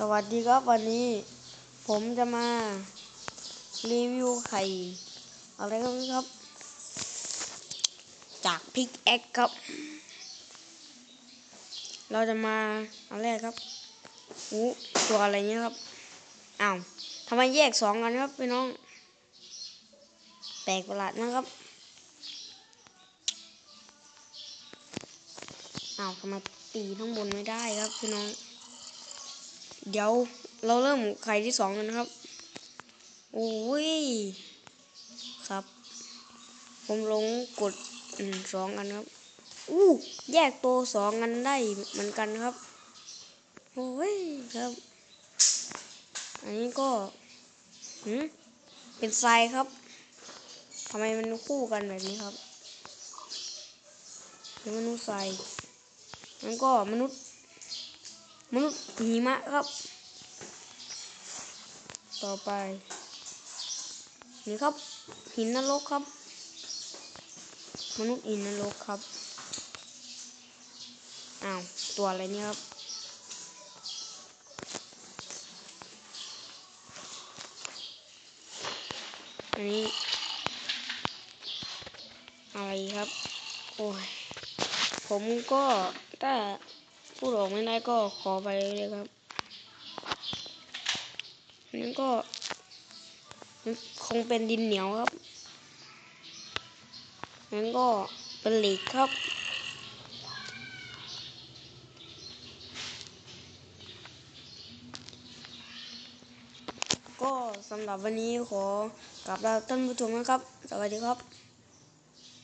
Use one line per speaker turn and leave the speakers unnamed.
สวัสดีครับวันนี้ ผมจะมารีวิวไข่อะไรครับครับ จากพิกแอ็กครับ เราจะมาเอาแรกครับอู้ตัวอะไรเนี้ยครับอ้าวทำไมแยกสองกันครับพี่น้อง แปลกประหลาดนะครับอ้าวทำไมตีทั้งบนไม่ได้ครับพี่น้อง เดี๋ยวเราเริ่มไข่ที่สองกันนะครับ โอ้ย ครับ ผมลงกดอืมสองกันครับ อู้แยกตัวสองกันได้เหมือนกันครับ โอ้ยครับ อันนี้ก็หืมเป็นทรายครับทำไมมันคู่กันแบบนี้ครับเป็นมนุษย์ทรายแล้วก็มนุษย์ มนุษย์หิมะครับ ต่อไป นี่ครับ หินนรกครับ มนุษย์หินนรกครับ อ้าว ตัวอะไรเนี่ยครับอันนี้ อะไรครับ โอ้ย ผมก็ถ้า พูดออกไม่ได้ก็ขอไปเลยครับอันนี้ก็ คงเป็นดินเหนียวครับนั้นก็เป็นเหล็กครับก็สำหรับวันนี้ขอกลับลาท่านผู้ชมนะครับ สวัสดีครับ